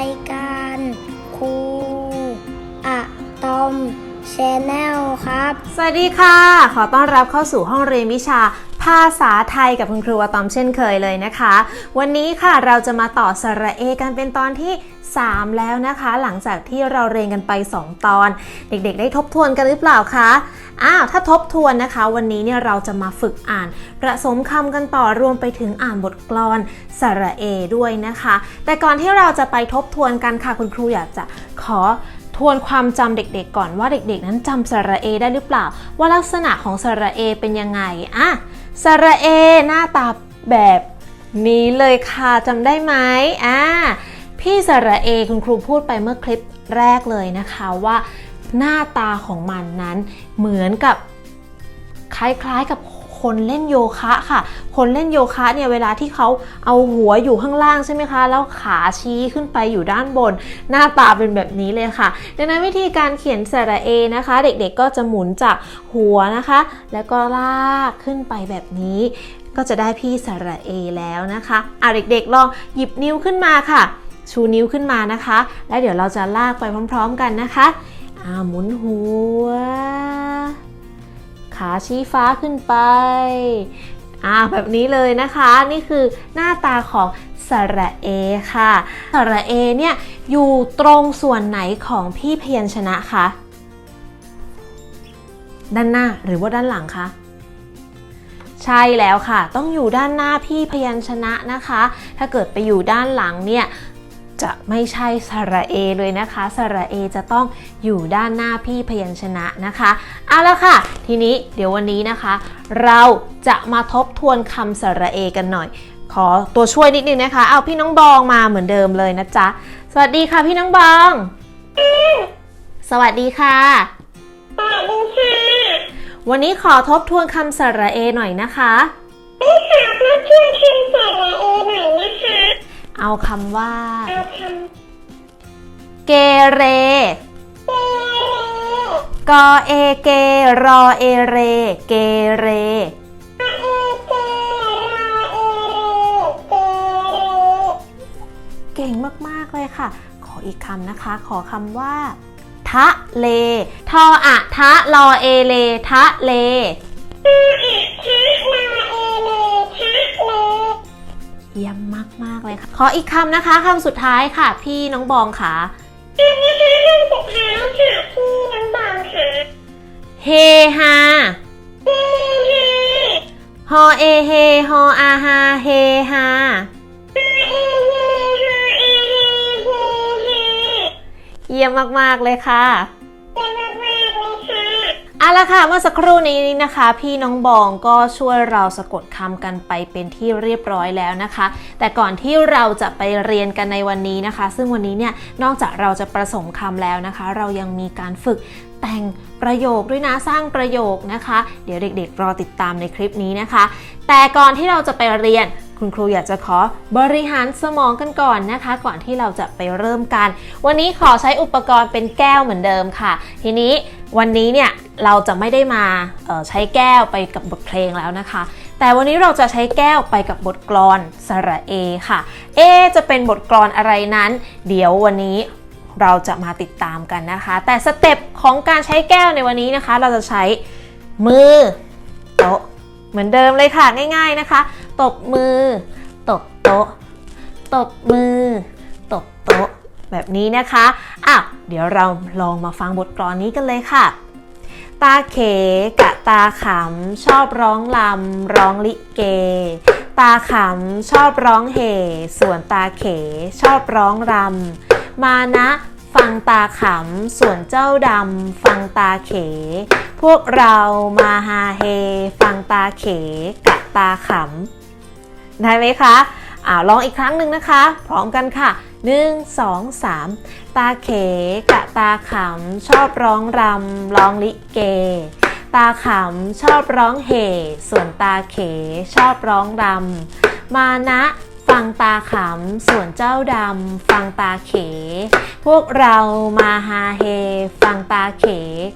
ายการครูอะตอมชแนลครับ สวัสดีค่ะ ขอต้อนรับเข้าสู่ห้องเรียนวิชาาษาไทยกับคุณครูอะตอมเช่นเคยเลยนะคะ วันนี้ค่ะเราจะมาต่อสระเอกันเป็นตอนที่ 3 แล้วนะคะ หลังจากที่เราเรียนกันไป 2 ตอน เด็กๆ ได้ทบทวนกันหรือเปล่าคะอ้าวถ้าทบทวนนะคะ วันนี้เนี่ยเราจะมาฝึกอ่านประสมคำกันต่อรวมไปถึงอ่านบทกลอนสระเอด้วยนะคะ แต่ก่อนที่เราจะไปทบทวนกันค่ะคุณครูอยากจะขอทวนความจำเด็กๆ ก่อนว่าเด็กๆ นั้นจำสระเอได้หรือเปล่า ว่าลักษณะของสระเอเป็นยังไงอะ สระเอหน้าตาแบบนี้เลยค่ะจำได้ไหมอ่าพี่สระเอคุณครูพูดไปเมื่อคลิปแรกเลยนะคะว่าหน้าตาของมันนั้นเหมือนกับคล้ายๆกับค คนเล่นโยคะค่ะ คนเล่นโยคะเนี่ยเวลาที่เขาเอาหัวอยู่ข้างล่างใช่ไหมคะ แล้วขาชี้ขึ้นไปอยู่ด้านบน หน้าตาเป็นแบบนี้เลยค่ะ ดังนั้นวิธีการเขียนสระเอนะคะ เด็กๆก็จะหมุนจากหัวนะคะ แล้วก็ลากขึ้นไปแบบนี้ก็จะได้พี่สระเอแล้วนะคะอะเด็กๆลองหยิบนิ้วขึ้นมาค่ะ ชูนิ้วขึ้นมานะคะ แล้วเดี๋ยวเราจะลากไปพร้อม ๆ กันนะคะ อ่าหมุนหัว ขาชี้ฟ้าขึ้นไปอ่าแบบนี้เลยนะคะนี่คือหน้าตาของสระเอค่ะสระเอเนี่ยอยู่ตรงส่วนไหนของพี่เพียัญชนะคะด้านหน้าหรือว่าด้านหลังคะใช่แล้วค่ะ ต้องอยู่ด้านหน้าพี่พยัญชนะนะคะ ถ้าเกิดไปอยู่ด้านหลังเนี่ย จะไม่ใช่สระเอเลยนะคะสระเอจะต้องอยู่ด้านหน้าพี่พยัญชนะนะคะเอาละค่ะ ทีนี้เดี๋ยววันนี้นะคะ เราจะมาทบทวนคำสระเอกันหน่อย ขอตัวช่วยนิดนึงนะคะ เอาพี่น้องบองมาเหมือนเดิมเลยนะจ๊ะ สวัสดีค่ะพี่น้องบอง สวัสดีค่ะ สวัสดีค่ะ วันนี้ขอทบทวนคำสระเอหน่อยนะคะพี่ขอเพื่อนเพื่อนสาระเอหน่อยนะคะ เอาคำว่า เอาคเกเรำเปโกอเอเก รอเอเร เกเรเอเกราเอเกโรเก่งมาก ๆ เลยค่ะ ขออีกคำนะคะ ขอคำว่า ทะเล ทออะทะลอเอเล ทะเล เลยค่ะ ขออีกคำนะคะคำสุดท้ายค่ะ พี่น้องบองค่ะอันนี้คือเรื่องสุดท้ายค่ะพี่น้องบางค่ะเฮฮาเฮ้เฮ้ฮอเอเฮฮออาฮาเฮฮาเฮ้เฮ้เฮ้เฮ้เฮ้เฮ้เฮ้เยี่ยมมาก ๆ เลยค่ะ เอาละค่ะเมื่อสักครู่นี้นะคะ พี่น้องบองก็ช่วยเราสะกดคำกันไปเป็นที่เรียบร้อยแล้วนะคะ แต่ก่อนที่เราจะไปเรียนกันในวันนี้นะคะ ซึ่งวันนี้เนี่ยนอกจากเราจะประสมคำแล้วนะคะ เรายังมีการฝึกแต่งประโยคด้วยนะสร้างประโยคนะคะ เดี๋ยวเด็กๆรอติดตามในคลิปนี้นะคะ แต่ก่อนที่เราจะไปเรียน คุณครูอยากจะขอบริหารสมองกันก่อนนะคะ ก่อนที่เราจะไปเริ่มกัน วันนี้ขอใช้อุปกรณ์เป็นแก้วเหมือนเดิมค่ะ ทีนี้วันนี้เนี่ยเราจะไม่ได้มาใช้แก้วไปกับบทเพลงแล้วนะคะ แต่วันนี้เราจะใช้แก้วไปกับบทกลอนสระเอค่ะ เอ จะเป็นบทกลอนอะไรนั้น เดี๋ยววันนี้เราจะมาติดตามกันนะคะ แต่สเต็ปของการใช้แก้วในวันนี้นะคะ เราจะใช้มือโต๊ะ เหมือนเดิมเลยค่ะง่ายๆนะคะ ตบมือ ตบโต๊ะ ตบมือ ตบโต๊ะ แบบนี้นะคะอะเดี๋ยวเราลองมาฟังบทกลอนนี้กันเลยค่ะ ตาเขกะตาขำชอบร้องลำร้องลิเก ตาขำชอบร้องเฮส่วนตาเขชอบร้องรำมานะ ฟังตาขำ ส่วนเจ้าดำ ฟังตาเข พวกเรามาฮาเฮ ฟังตาเข กะตาขำ ได้ไหมคะอ่าลองอีกครั้งหนึ่งนะคะ พร้อมกันค่ะ 1 2 3 ตาเข กะตาขำ ชอบร้องรำร้องลิเก ตาขำ ชอบร้องเฮ ส่วนตาเข ชอบร้องรำมานะ ฟังตาขำ ส่วนเจ้าดำ ฟังตาเข พวกเรามาฮาเฮ ฟังตาเข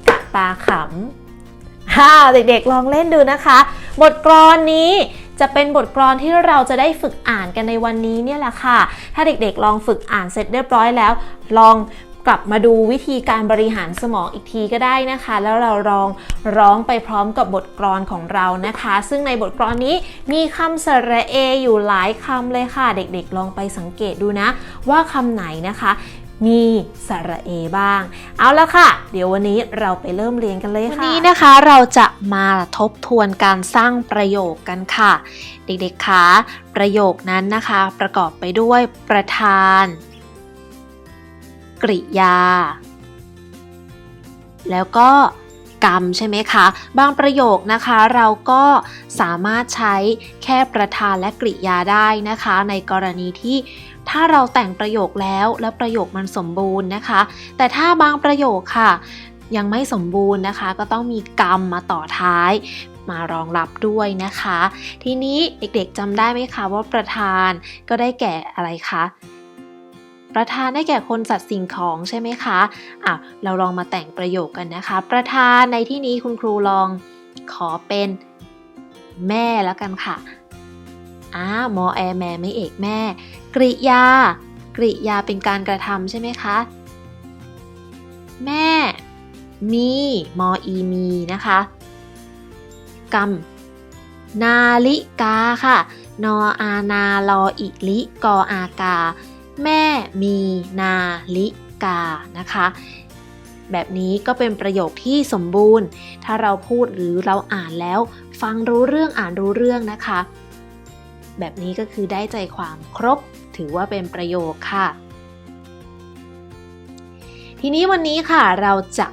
กะตาขำฮ่าเด็กๆลองเล่นดูนะคะ บทกลอนนี้จะเป็นบทกลอนที่เราจะได้ฝึกอ่านกันในวันนี้เนี่ยแหละค่ะ ถ้าเด็กๆลองฝึกอ่านเสร็จเรียบร้อยแล้ว ลอง กลับมาดูวิธีการบริหารสมองอีกทีก็ได้นะคะ แล้วเราลองร้องไปพร้อมกับบทกลอนของเรานะคะ ซึ่งในบทกลอนนี้มีคำสระเออยู่หลายคำเลยค่ะ เด็กๆ ลองไปสังเกตดูนะ ว่าคำไหนนะคะ มีสระเอบ้าง เอาละค่ะ เดี๋ยววันนี้เราไปเริ่มเรียนกันเลยค่ะ วันนี้นะคะเราจะมาทบทวนการสร้างประโยคกันค่ะ เด็กๆคะประโยคนั้นนะคะ ประกอบไปด้วยประธาน กริยา แล้วก็กรรมใช่ไหมคะ บางประโยคนะคะเราก็สามารถใช้แค่ประธานและกริยาได้นะคะ ในกรณีที่ถ้าเราแต่งประโยคแล้วและประโยคมันสมบูรณ์นะคะ แต่ถ้าบางประโยคค่ะ ยังไม่สมบูรณ์นะคะ ก็ต้องมีกรรมมาต่อท้ายมารองรับด้วยนะคะ ทีนี้เด็กๆจำได้ไหมคะว่าประธานก็ได้แก่อะไรคะ ประธานได้แก่คนสัตว์สิ่งของใช่ไหมคะอะเราลองมาแต่งประโยคกันนะคะ ประธานในที่นี้คุณครูลองขอเป็นแม่แล้วกันค่ะอ่ามอแอแม่ไม่เอกแม่ กริยา กริยาเป็นการกระทำใช่ไหมคะ แม่ มี มออีมีนะคะกรรมนาลิกาค่ะ นออานาลออิลิ กออากา แม่มีนาลิกานะคะ แบบนี้ก็เป็นประโยคที่สมบูรณ์ ถ้าเราพูดหรือเราอ่านแล้ว ฟังรู้เรื่องอ่านรู้เรื่องนะคะ แบบนี้ก็คือได้ใจความครบ ถือว่าเป็นประโยคค่ะ ทีนี้วันนี้ค่ะเราจะ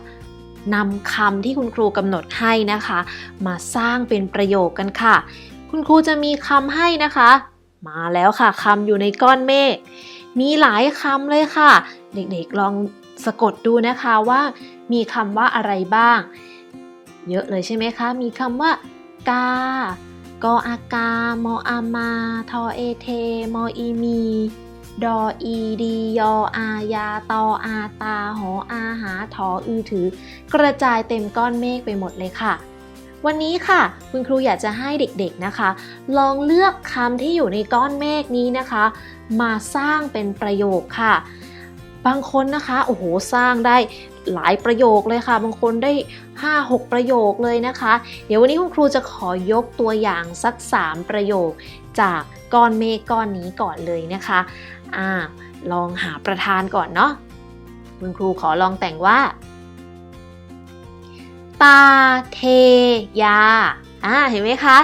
นำคำที่คุณครูกำหนดให้นะคะ มาสร้างเป็นประโยคกันค่ะ คุณครูจะมีคำให้นะคะ มาแล้วค่ะคำอยู่ในก้อนเมฆ มีหลายคำเลยค่ะ เด็กๆลองสะกดดูนะคะว่ามีคำว่าอะไรบ้าง เยอะเลยใช่ไหมคะ มีคำว่ากากออากา มออามา ทอเอเท มออีมี ดออีดียออายา ตออาตา หออาหา ทออือถือ กระจายเต็มก้อนเมฆไปหมดเลยค่ะ วันนี้ค่ะ คุณครูอยากจะให้เด็กๆนะคะ ลองเลือกคำที่อยู่ในก้อนเมฆนี้นะคะ มาสร้างเป็นประโยคค่ะ บางคนนะคะโอ้โหสร้างได้หลายประโยคเลยค่ะ บางคนได้ 5-6 ประโยคเลยนะคะ เดี๋ยววันนี้คุณครูจะขอยกตัวอย่างสัก 3 ประโยค จากก้อนเมฆก้อนนี้ก่อนเลยนะคะอ่าลองหาประธานก่อนเนาะคุณครูขอลองแต่งว่า ตาเทยาอ่าเห็นไหมคะ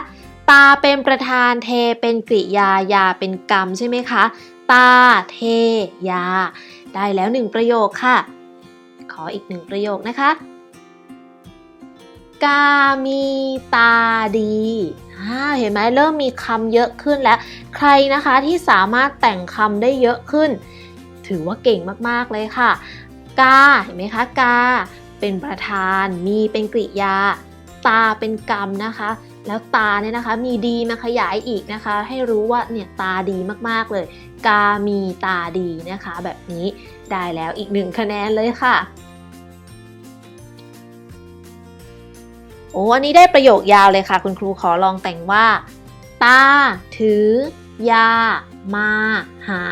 ตาเป็นประธานเทเป็นกริยายาเป็นกรรมใช่ไหมคะ ตาเทยา ได้แล้วหนึ่งประโยคค่ะ ขออีกหนึ่งประโยคนะคะ กามีตาดีอ่าเห็นไหมเริ่มมีคำเยอะขึ้นแล้ว ใครนะคะที่สามารถแต่งคำได้เยอะขึ้น ถือว่าเก่งมากๆเลยค่ะ กาเห็นไหมคะ กา เป็นประธาน มีเป็นกริยา ตาเป็นกรรมนะคะ แล้วตาเนี่ยนะคะมีดีมาขยายอีกนะคะ ให้รู้ว่าเนี่ยตาดีมากๆเลย กามีตาดีนะคะ แบบนี้ได้แล้วอีกหนึ่งคะแนนเลยค่ะโอ้อันนี้ได้ประโยคยาวเลยค่ะ คุณครูขอลองแต่งว่า ตา ถือ ยา มา หา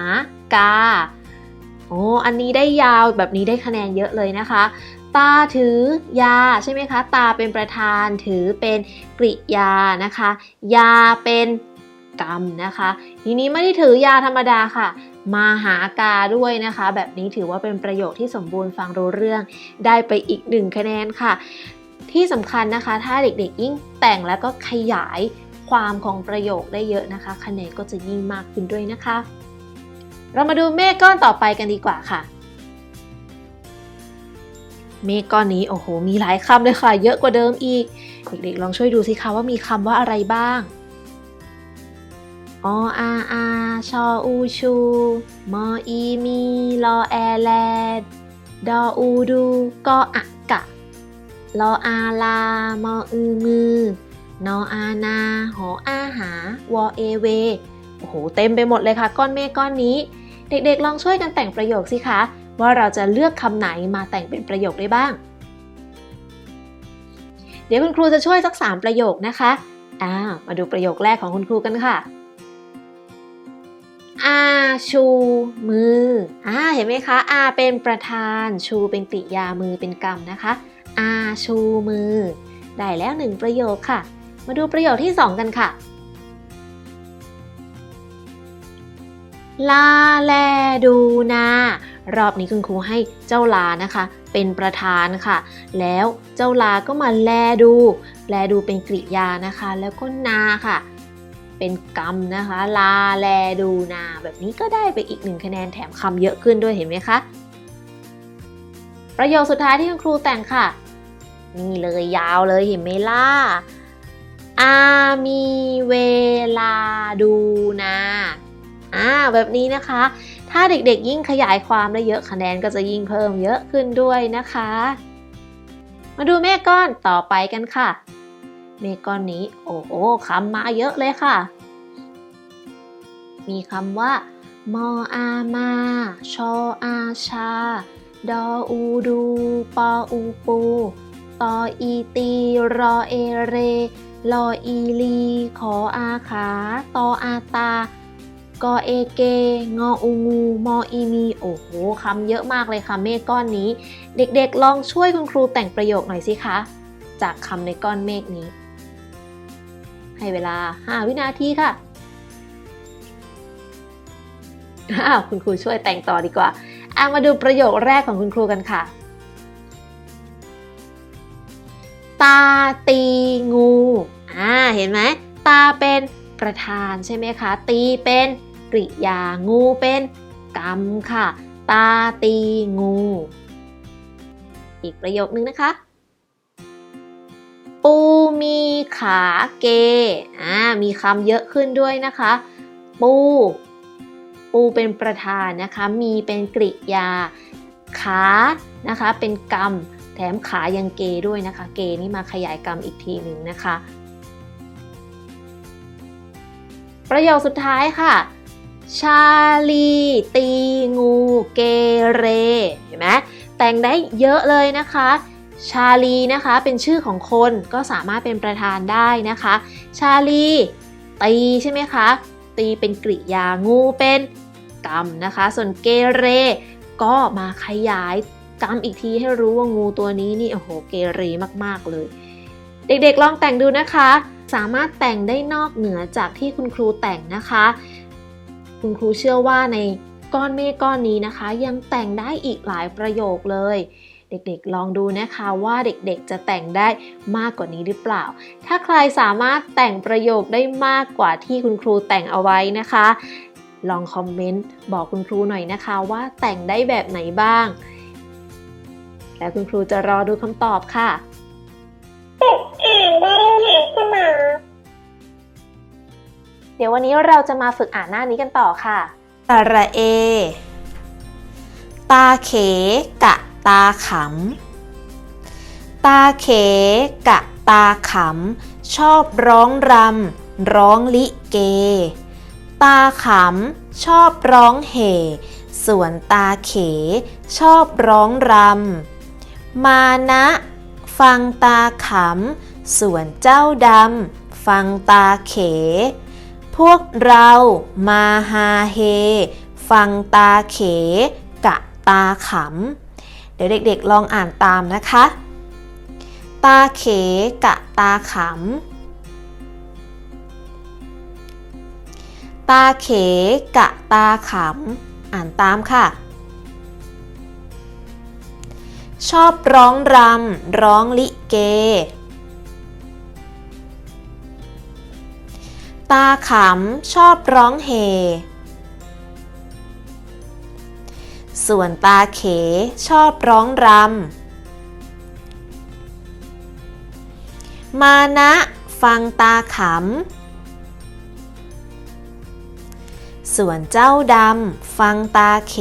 กาโอ้อันนี้ได้ยาวแบบนี้ได้คะแนนเยอะเลยนะคะ ตาถือยาใช่ไหมคะ ตาเป็นประธานถือเป็นกริยานะคะ ยาเป็นกรรมนะคะ ทีนี้ไม่ได้ถือยาธรรมดาค่ะ มาหากาด้วยนะคะ แบบนี้ถือว่าเป็นประโยคที่สมบูรณ์ฟังรู้เรื่อง ได้ไปอีกหนึ่งคะแนนค่ะ ที่สำคัญนะคะ ถ้าเด็กๆยิ่งแต่งแล้วก็ขยายความของประโยคได้เยอะนะคะ คะแนนก็จะยิ่งมากขึ้นด้วยนะคะ เรามาดูเมฆก้อนต่อไปกันดีกว่าค่ะ เมฆก้อนนี้โอ้โห มีหลายคำเลยค่ะ เยอะกว่าเดิมอีก เด็กๆ ลองช่วยดูสิคะว่ามีคำว่าอะไรบ้างออาอาชออูชูมออีมีลอแอแลดดออูดูกออะกะลออาลามออือมือนออานาหออาหาวอเอเวโอ้โห เต็มไปหมดเลยค่ะ ก้อนเมฆก้อนนี้ เด็กๆ ลองช่วยกันแต่งประโยคสิคะ ว่าเราจะเลือกคำไหนมาแต่งเป็นประโยคได้บ้าง เดี๋ยวคุณครูจะช่วยสัก 3 ประโยคนะคะอ้ามาดูประโยคแรกของคุณครูกันค่ะอาชูมืออ่าเห็นไหมคะอาเป็นประธาน ชูเป็นกริยามือเป็นกรรมนะคะอาชูมือ ได้แล้วหนึ่งประโยคค่ะ มาดูประโยคที่สองกันค่ะ ลาแลดูนา รอบนี้คุณครูให้เจ้าลานะคะ เป็นประธานค่ะ แล้วเจ้าลาก็มาแลดู แลดูเป็นกริยานะคะ แล้วก็นาค่ะ เป็นกรรมนะคะ ลาแลดูนา แบบนี้ก็ได้ไปอีกหนึ่งคะแนนแถมคำเยอะขึ้นด้วยเห็นไหมคะประโยคสุดท้ายที่คุณครูแต่งค่ะ นี่เลยยาวเลยเห็นไหมล่ะอามีเวลาดูนาอ่าแบบนี้นะคะ ถ้าเด็กๆยิ่งขยายความได้เยอะคะแนนก็จะยิ่งเพิ่มเยอะขึ้นด้วยนะคะ มาดูเมฆก้อนต่อไปกันค่ะ เมฆก้อนนี้โอ้โหคำมาเยอะเลยค่ะ มีคำว่า มออามา ชออาชา ดออูดู ปออูปูตออีตี รอเอเร ลออีลี ขออาขา ตออาตา กอเอเก งออูงู มออีมี โอ้โหคำเยอะมากเลยค่ะเมฆก้อนนี้ เด็กๆ ลองช่วยคุณครูแต่งประโยคหน่อยสิคะ จากคำในก้อนเมฆนี้ ให้เวลา 5 วินาทีค่ะอ้าวคุณครูช่วยแต่งต่อดีกว่าอามาดูประโยคแรกของคุณครูกันค่ะ ตาตีงู อ่า เห็นไหม ตาเป็นประธานใช่ไหมคะ ตีเป็น กริยางูเป็นกรรมค่ะ ตาตีงู อีกประโยคนึงนะคะ ปูมีขาเกอ่ามีคำเยอะขึ้นด้วยนะคะ ปู ปูเป็นประธานนะคะ มีเป็นกริยา ขานะคะ เป็นกรรม แถมขายังเกด้วยนะคะ เกนี่มาขยายกรรมอีกทีหนึ่งนะคะประโยคสุดท้ายค่ะ ชาลี ตี งู เกเร เห็นไหมแต่งได้เยอะเลยนะคะ ชาลีนะคะเป็นชื่อของคนก็สามารถเป็นประธานได้นะคะ ชาลี ตีใช่ไหมคะ ตีเป็นกริยางูเป็นกรรมนะคะ ส่วนเกเร ก็มาขยายกรรมอีกทีให้รู้ว่างูตัวนี้นี่โอ้โหเกเรมากๆเลย เด็กๆลองแต่งดูนะคะ สามารถแต่งได้นอกเหนือจากที่คุณครูแต่งนะคะ คุณครูเชื่อว่าในก้อนเมฆก้อนนี้นะคะ ยังแต่งได้อีกหลายประโยคเลย เด็กๆ ลองดูนะคะว่าเด็กๆจะแต่งได้มากกว่านี้หรือเปล่า ถ้าใครสามารถแต่งประโยคได้มากกว่าที่คุณครูแต่งเอาไว้นะคะ ลองคอมเมนต์บอกคุณครูหน่อยนะคะว่าแต่งได้แบบไหนบ้าง แล้วคุณครูจะรอดูคำตอบค่ะอ่านได้ไหมคุณหมอ เดี๋ยววันนี้เราจะมาฝึกอ่านหน้านี้กันต่อค่ะ ตระเอ ตาเขกะตาขำ ตาเขกะตาขำ ชอบร้องรำร้องลิเก ตาขำชอบร้องเห่ส่วนตาเขชอบร้องรำ มานะ ฟังตาขำ ส่วนเจ้าดำ ฟังตาเข พวกเรามาฮาเฮ ฟังตาเข กะตาขำ เดี๋ยวเด็กๆลองอ่านตามนะคะ ตาเข กะตาขำ ตาเข กะตาขำ อ่านตามค่ะ ชอบร้องรำร้องลิเก ตาขำชอบร้องเฮ ส่วนตาเขชอบร้องรำ มานะฟังตาขำ ส่วนเจ้าดำฟังตาเข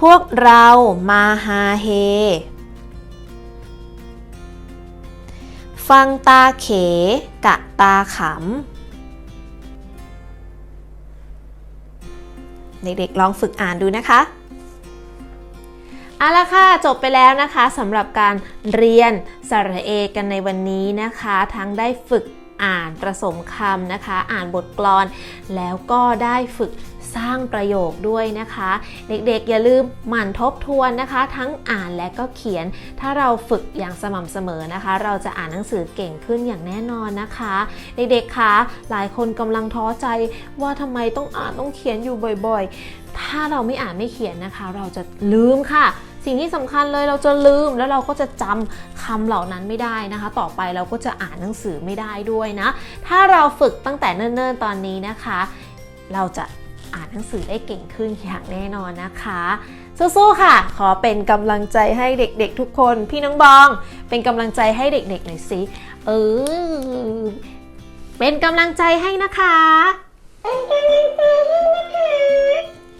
พวกเรามาฮาเฮ ฟังตาเข กะตาขำ เด็กๆลองฝึกอ่านดูนะคะเอาละค่ะจบไปแล้วนะคะสำหรับการเรียนสระเอกันในวันนี้นะคะ ทั้งได้ฝึกอ่านผสมคำนะคะ อ่านบทกลอน แล้วก็ได้ฝึก สร้างประโยคด้วยนะคะ เด็กๆอย่าลืมหมั่นทบทวนนะคะ ทั้งอ่านและก็เขียน ถ้าเราฝึกอย่างสม่ำเสมอนะคะ เราจะอ่านหนังสือเก่งขึ้นอย่างแน่นอนนะคะ เด็กๆคะหลายคนกำลังท้อใจว่าทำไมต้องอ่านต้องเขียนอยู่บ่อยๆ ถ้าเราไม่อ่านไม่เขียนนะคะ เราจะลืมค่ะสิ่งที่สำคัญเลยเราจะลืมแล้วเราก็จะจำคำเหล่านั้นไม่ได้นะคะ ต่อไปเราก็จะอ่านหนังสือไม่ได้ด้วยนะ ถ้าเราฝึกตั้งแต่เนิ่นๆตอนนี้นะคะ เราจะ อ่านหนังสือได้เก่งขึ้นอย่างแน่นอนนะคะ สู้ๆค่ะ ขอเป็นกำลังใจให้เด็กๆทุกคน พี่น้องบอง เป็นกำลังใจให้เด็กๆหน่อยสิเออเป็นกำลังใจให้นะคะ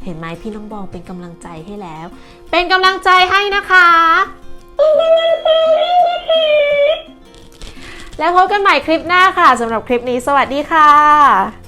เห็นไหมพี่น้องบองเป็นกำลังใจให้แล้ว เป็นกำลังใจให้นะคะแล้วพบกันใหม่คลิปหน้าค่ะสำหรับคลิปนี้สวัสดีค่ะ